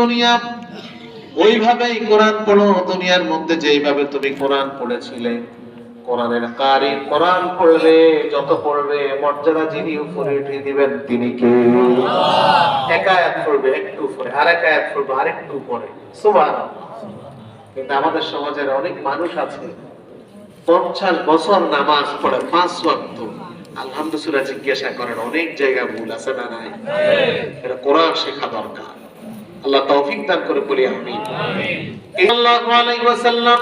দুনিয়া ওইভাবেই কোরআন পড়ো দুনিয়ার মধ্যে যেইভাবে তুমি কোরআন পড়েছিলে কোরআনের কারি কোরআন পড়লে যত পড়বে মর্যাদা যিনি উপরে উঠিয়ে দিবেন তিনি কে? এক আয়াত পড়বে একটু পরে আর এক আয়াত পড়বে আরেকটু পরে সুবহানাল্লাহ। কিন্তু আমাদের সমাজের অনেক মানুষ আছে পঞ্চাশ বছর নামাজ পড়ে পাঁচ ওয়াক্ত। আলহামদুলিল্লাহ জিজ্ঞাসা করেন অনেক জায়গা ভুল আছে না নাই? এটা কোরআন শেখা দরকার। আল্লাহ তৌফিক দান করে বলি আমি সাল্লাল্লাহু আলাইহি ওয়াসাল্লাম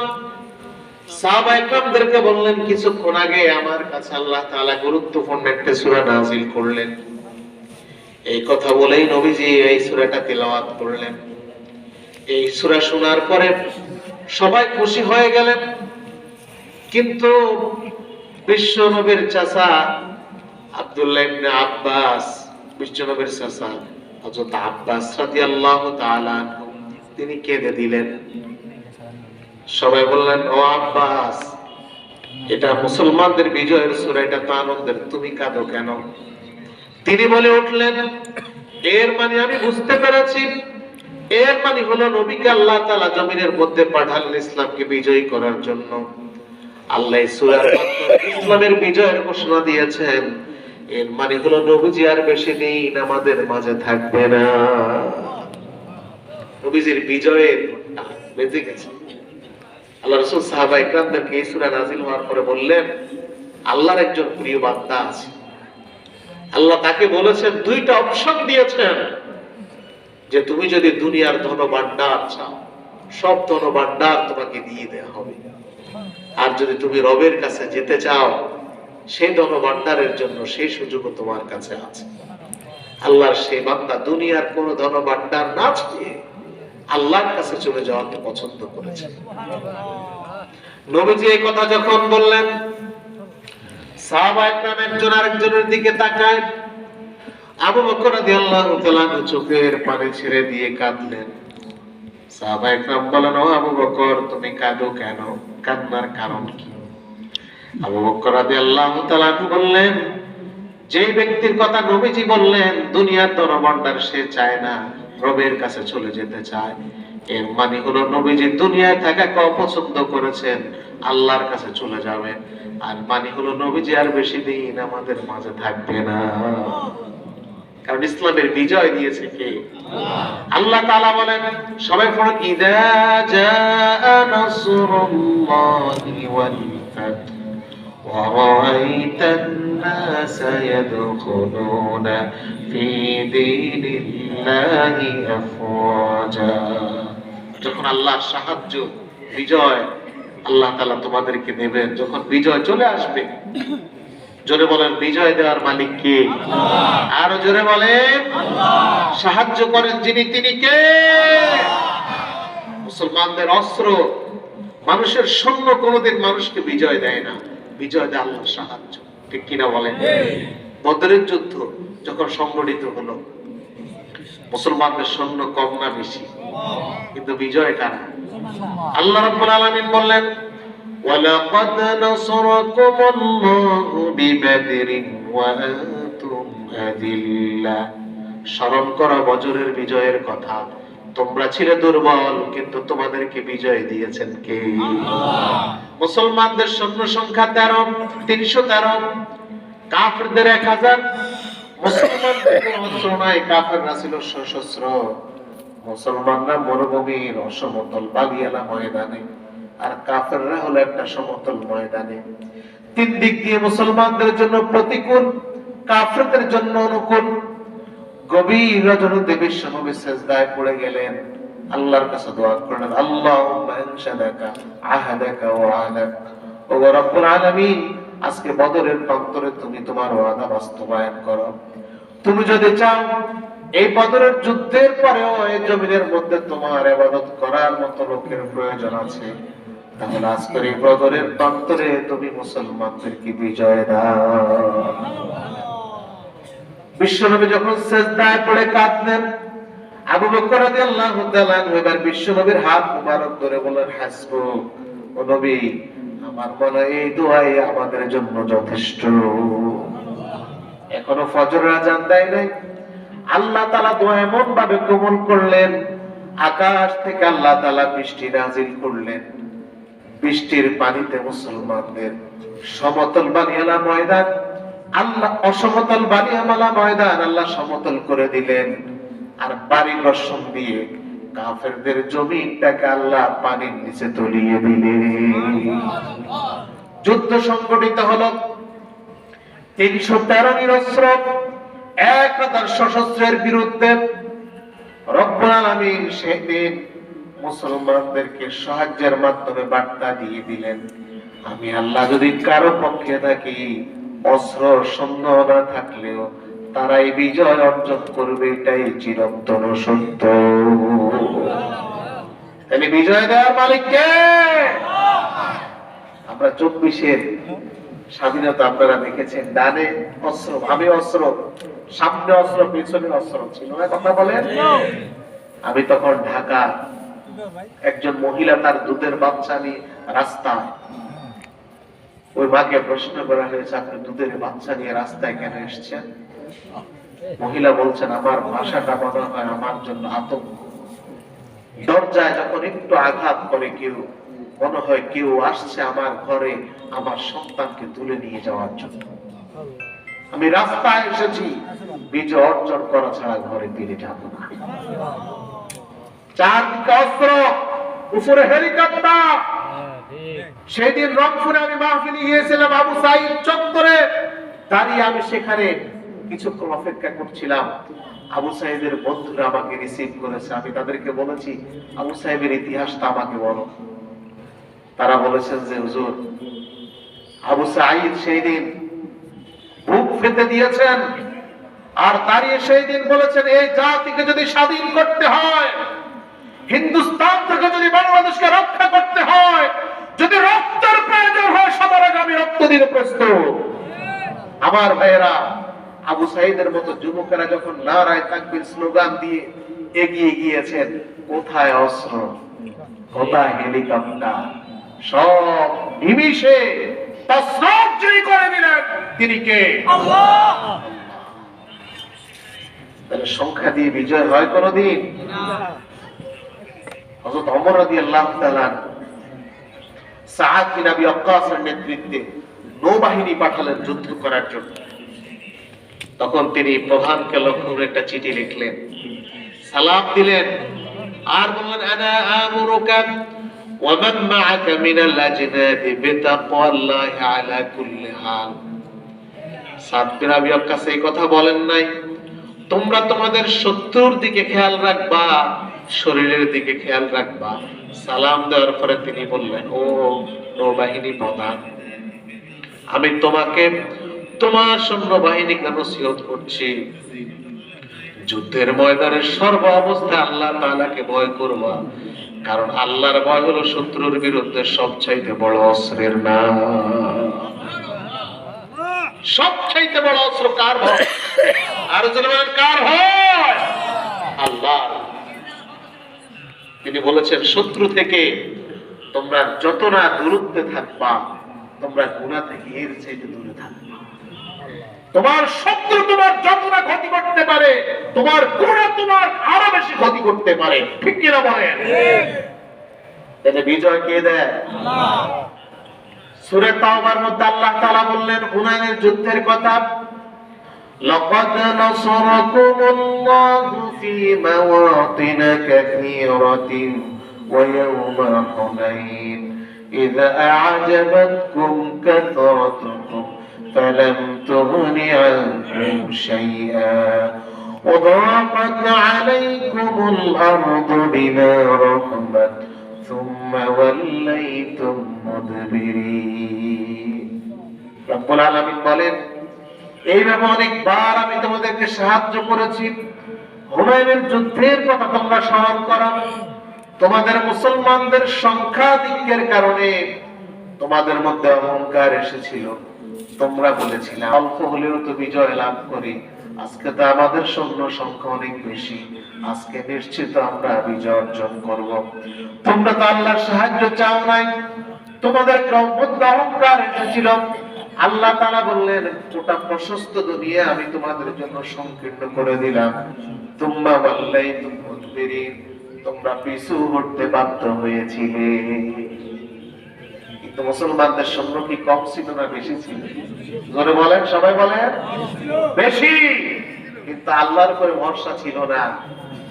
সাহাবা একরামদেরকে বললেন কিছুক্ষণ আগে আমার কাছে আল্লাহ তাআলা গুরুত্বপূর্ণ একটা সূরা নাযিল করলেন। এই কথা বলেই নবীজি এই সূরাটা তেলাওয়াত করলেন। এই সূরা শোনার পরে সবাই খুশি হয়ে গেলেন কিন্তু বিশ্ব নবীর চাচা আব্দুল্লাহ ইবনে আব্বাস বিশ্ব নবীর চাচা হযরত আব্বাস রাদিয়াল্লাহু তাআলা তিনি কেঁদে দিলেন। সবাই বললেন, ও আব্বাস, এটা মুসলমানদের বিজয়ের সূরা, এটা তো আনন্দের, তুমি কাঁদো কেন? তিনি বলে উঠলেন, এর মানে আমি বুঝতে পেরেছি, এর মানে হলো নবীকে আল্লাহ তাআলা জমিনের মধ্যে পাঠালেন ইসলামকে বিজয়ী করার জন্য। আল্লাহ ইসলামের বিজয়ের ঘোষণা দিয়েছেন। এর মানে হলো নবীজি আর বেশি দিন আমাদের মাঝে থাকবে না। নবীজির বিজয়ের বেঁচে গেছে। আল্লাহ রসুল সাহাবা ইকরামদেরকে এই সূরা নাজিল হওয়ার পরে বললেন, আল্লাহর একজন প্রিয় বান্দা আছে। আল্লাহ তাকে বলেছেন, দুইটা অপশন দিয়েছেন। যে তুমি যদি দুনিয়ার ধন ভান্ডার চাও, সব ধন ভান্ডার তোমাকে দিয়ে দেওয়া হবে। আর যদি তুমি রবের কাছে যেতে চাও সেই ধনভান্ডারের জন্য সেই সুযোগও তোমার কাছে আছে। আল্লাহর সেই বান্দা দুনিয়ার কোন ধন ভান্ডার না চেয়ে আল্লাহর কাছে চলে যাওয়াকে পছন্দ করেছে। নবীজি এই কথা যখন বললেন আরেকজনের দিকে তাকায়। আবু চোখের পানি ছেড়ে দিয়ে কাঁদলেন। বলেন আবু বকর, তুমি কাঁদো কেন? কান্নার কারণ কি? বললেন যে ব্যক্তির কথা নবীজি বললেন, দুনিয়ার ধনভাণ্ডার সে চায় না, রবের কাছে চলে যেতে চায়। এর মানে হলো নবীজি দুনিয়ায় থাকাকে অপছন্দ করেছেন, আল্লাহর কাছে চলে যাবেন। আর মানে হলো নবীজি আর বেশি দিন আমাদের মাঝে থাকবে না। কারণ ইসলামের বিজয় দিয়েছে কে? আল্লাহ তাআলা বলেন, সবাই পড়ুন, ইদা জাআ নাসরুল্লাহি ওয়াল ورأيت الناس يدخلون في دين الله أفواجا যখন আল্লাহর সাহায্য বিজয় আল্লাহ তাআলা তোমাদেরকে দেবেন যখন বিজয় চলে আসবে জোরে বলেন বিজয় দেওয়ার মালিক কে আরো জোরে বলেন সাহায্য করেন যিনি তিনি কে মুসলমানদের অস্ত্র মানুষের সৈন্য কোনোদিন মানুষকে বিজয় দেয় না বিজয় দেয় আল্লাহর সাহায্য। ঠিক কিনা বলেন? বদরের যুদ্ধ যখন সংগঠিত হলো মুসলমানদের সৈন্য কম না বেশি কিন্তু বিজয় কারা আল্লাহ রাব্বুল আলামিন বললেন ওয়ালাকাদ নাসরাকুমুল্লাহু ওয়া আনতুম আদিল্লা স্মরণ করা বজরের বিজয়ের কথা। তোমরা ছিলে দুর্বল কিন্তু তোমাদেরকে বিজয় দিয়েছেন কে? মুসলমানদের সৈন্য সংখ্যা তেরো তিনশো তেরো কাফেরদের এক হাজার। মুসলমানদের কাফেররা ছিল সশস্ত্র। মুসলমানরা মরুভূমির অসমতল বালিয়ালা ময়দানে আর কাফেররা হলো একটা সমতল ময়দানে। তিন দিক দিয়ে মুসলমানদের জন্য প্রতিকূল কাফেরদের জন্য অনুকূল। গভীর রজনীতে বিশ্বনবী সেজদায় পড়ে গেলেন। আল্লাহর কাছে দোয়া করলেন, আল্লাহুম্মা ইনশাদাকা, আহাদাকা ওয়া আজকে বদরের প্রান্তরে তুমি তোমার ওয়াদা বাস্তবায়ন করো। তুমি যদি চাও, এই বদরের যুদ্ধের পরেও এই জমিনের মধ্যে তোমার ইবাদত করার মতো লোকের প্রয়োজন আছে। তাহলে আজকের এই বদরের প্রান্তরে তুমি মুসলমানদেরকে বিজয় দাও। বিশ্বনবী যখন সেজদায় পড়ে কাঁদলেন, আবু বকর রাদিয়াল্লাহু তাআলা এবার বিশ্বনবীর হাত মুবারক ধরে বলেন হাসবুক ও নবী, আমার মনে এই দোয়াই আমাদের জন্য যথেষ্ট। এখনও ফজরের আজান দেয় নাই। আল্লাহ তাআলা দোয়া এমন ভাবে কবুল করলেন, আকাশ থেকে আল্লাহ তালা বৃষ্টি নাজিল করলেন। বৃষ্টির পানিতে মুসলমানদের সমতল বানিয়ালা ময়দান আল্লাহ অসমতল বানিয়ামালা ময়দান আল্লাহ সমতল করে দিলেন। আর বাড়ি বর্ষণ দিয়ে কাফেরদের জমিনটাকে আল্লাহ পানির নিচে তলিয়ে দিলেন। যুদ্ধ সংগঠিত হলো তিনশো তেরো নিরস্ত্র এক হাজার সশস্ত্রের বিরুদ্ধে। রব্বুল সেদিন মুসলমানদেরকে সাহায্যের মাধ্যমে বার্তা দিয়ে দিলেন, আমি আল্লাহ যদি কারও পক্ষে থাকি অস্ত্র সৈন্য না থাকলেও তারাই বিজয় অর্জন করবে এটাই চিরন্তন সত্য। তাহলে বিজয় দেওয়ার মালিক কে? আমরা চব্বিশের স্বাধীনতা আপনারা দেখেছেন ডানে অস্ত্র ভাবে অস্ত্র সামনে অস্ত্র পিছনে অস্ত্র ছিল না কথা বলেন আমি তখন ঢাকা একজন মহিলা তার দুধের বাচ্চা নিয়ে রাস্তায় ওই মাকে প্রশ্ন করা হয়েছে, আপনি দুধের বাচ্চা নিয়ে রাস্তায় কেন এসছেন? মহিলা বলছেন, আমার ভাষাটা মনে হয় আমার জন্য আতঙ্ক। দরজায় যখন একটু আঘাত করে কেউ, মনে হয় কেউ আসছে আমার ঘরে, আমার সন্তানকে তুলে নিয়ে যাওয়ার জন্য। আমি রাস্তায় এসেছি বিজয় অর্জন করা ছাড়া ঘরে ফিরে যাব না। চারদিকে অস্ত্র, উপরে হেলিকপ্টার সেদিন রংপুরে আমি মাহফিলে গিয়েছিলাম আবু সাইদ চত্বরে। দাঁড়িয়ে আমি সেখানে কিছুক্ষণ অপেক্ষা করছিলাম। আবু সাহেবের বন্ধুরা আমাকে রিসিভ করেছে। আমি তাদেরকে বলেছি, আবু সাহেবের ইতিহাসটা আমাকে বলো। তারা বলেছেন যে, হুজুর, আবু সাইদ সেই দিন বুক ফেতে দিয়েছেন আর দাঁড়িয়ে সেই দিন বলেছেন, এই জাতিকে যদি স্বাধীন করতে হয়, হিন্দুস্তান থেকে যদি বাংলাদেশকে রক্ষা করতে হয় যদি রক্তের প্রয়োজন হয় সবার আগে আমি রক্ত দিতে প্রস্তুত। আমার ভাইয়েরা আবু সাইদের মতো যুবকেরা যখন নারায় তাকবির স্লোগান দিয়ে এগিয়ে গিয়েছেন কোথায় অস্ত্র? কোথায় হেলিকপ্টার? সব নিমিষে তসরফ জয়ী করে দিলেন তিনি কে? তাহলে সংখ্যা দিয়ে বিজয় হয় কোনদিন? হযরত ওমর রাদিয়াল্লাহু তাআলা সাআদ বিন আবি ওয়াক্কাসের নেতৃত্বে নৌবাহিনী পাঠালেন যুদ্ধ করার জন্য তখন তিনি প্রধানকে লক্ষ্য করে একটা চিঠি লিখলেন সালাম দিলেন আর বললেন আনা আমুরুকা ومن معك من الأجناد بتقوى الله على كل حال সাদ বিন আবি ওয়াক্কাস এই কথা বলেন নাই তোমরা তোমাদের শত্রুর দিকে খেয়াল রাখবা শরীরের দিকে খেয়াল রাখবা সালাম দেওয়ার পরে তিনি বললেন, ও নৌবাহিনী প্রধান, আমি তোমাকে, তোমার সৈন্যবাহিনীকে নসিহত করছি। যুদ্ধের ময়দানে সর্ব অবস্থায় আল্লাহ তাআলাকে ভয় করবা, কারণ আল্লাহর ভয় হলো শত্রুর বিরুদ্ধে সবচাইতে বড় অস্ত্রের নাম। সবচাইতে বড় অস্ত্র কার হয় আর কার হয় আল্লাহ তিনি বলেছেন শত্রু থেকে তোমরা যত না দূরত্বে থাকবা তোমরা গুণা থেকে এর চাইতে দূরে থাকবা। তোমার শত্রু তোমার যত না ক্ষতি করতে পারে তোমার গুণা তোমার আরও বেশি ক্ষতি করতে পারে। ঠিক কিনা বলেন? তাহলে বিজয় কে দেয়? সুরে তাওবার মধ্যে আল্লাহ তাআলা বললেন হুনাইনের যুদ্ধের কথা لقد نصركم الله في مواطن كثيرة ويوم حنين إذا أعجبتكم كثرتكم فلم تغن عنكم شيئا وضاقت عليكم الأرض بما رحمت ثم وليتم مدبرين رب العالمين বলেন এইভাবে অনেকবার আমি তোমাদেরকে সাহায্য করেছি। হুনাইনের যুদ্ধের কথা তোমরা স্মরণ করো। তোমাদের মুসলমানদের সংখ্যাধিক্যের কারণে তোমাদের মধ্যে অহংকার এসেছিল। তোমরা বলেছিলে, অল্প হলেও তো বিজয় লাভ করি। আজকে তো আমাদের সৈন্য সংখ্যা অনেক বেশি। আজকে নিশ্চিত আমরা বিজয় অর্জন করব। তোমরা তো আল্লাহর সাহায্য চাও নাই। তোমাদের অহংকার এসেছিল। আল্লাহ তারা বললেন ওটা প্রশস্ত দুনিয়া আমি তোমাদের জন্য সংকীর্ণ করে দিলাম। তোমরা বললেই তোমরা পিছু হটতে বাধ্য হয়েছিলে। কিন্তু মুসলমানদের সৈন্য কি কম ছিল না বেশি ছিল? জোরে বলেন, সবাই বলেন, বেশি। কিন্তু আল্লাহর উপরে ভরসা ছিল না।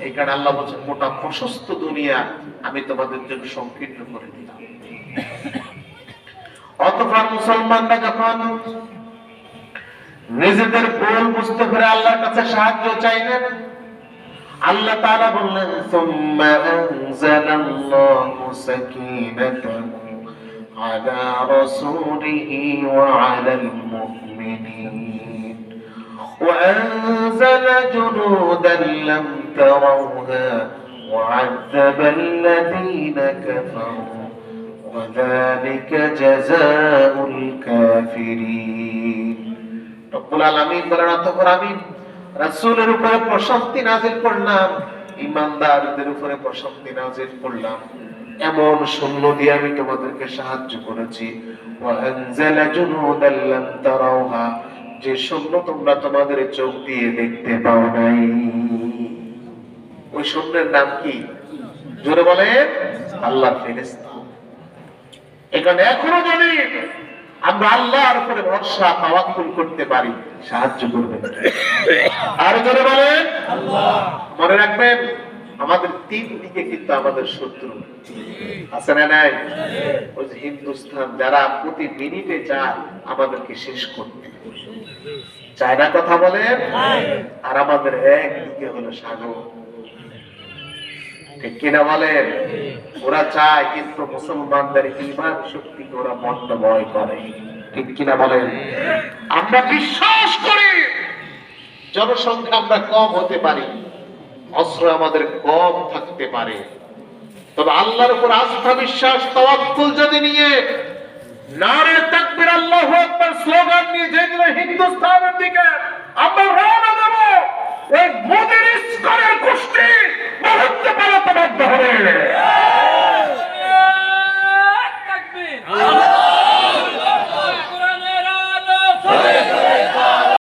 এই কারণে আল্লাহ বলছেন, মোটা প্রশস্ত দুনিয়া আমি তোমাদের জন্য সংকীর্ণ করে দিলাম। অতঃপর মুসলমানরা যখন নিজেদের ভুল বুঝতে পেরে আল্লাহর কাছে সাহায্য চাইলেন আল্লাহ তাআলা বললেন সুম্মা আনজালাল্লাহু সাকিনাতাহু আলা রাসূলিহি ওয়া আলাল মুমিনিন وأنزل جنودا لم تروها وعذب الذين كفروا وذلك جزاء الكافرين রব্বুল আলামিন বলেন অতঃপর আমি রাসূলের উপরে প্রশান্তি নাজিল করলাম ইমানদারদের উপরে প্রশান্তি নাজিল করলাম এমন সৈন্য দিয়ে আমি তোমাদেরকে সাহায্য করেছি ওয়া আনজালা জুনুদান লাম তারাউহা যে সৈন্য তোমরা তোমাদের চোখ দিয়ে দেখতে পাও নাই ওই সৈন্যের নাম কি জোরে বলে আল্লাহ ফেরেশতা এখানে এখনও যদি আমরা আল্লাহর উপরে ভরসা, তাওয়াক্কুল করতে পারি। সাহায্য করবেন আর জোরে বলেন। মনে রাখবেন, আমাদের তিন দিকে কিন্তু আমাদের শত্রু। আছে না নাই? ওই যে হিন্দুস্তান যারা প্রতি মিনিটে চায় আমাদেরকে শেষ করতে। চায় না কথা বলেন? আর আমাদের একদিকে হলো সাগর। আমরা বিশ্বাস করি, জনসংখ্যা আমরা কম হতে পারি, অস্ত্র আমাদের কম থাকতে পারে। তবে আল্লাহর উপর আস্থা, বিশ্বাস, তাওয়াক্কুল যদি নিয়ে হিন্দুস্তানের দিকে আমরা রওনা দেব এই হবে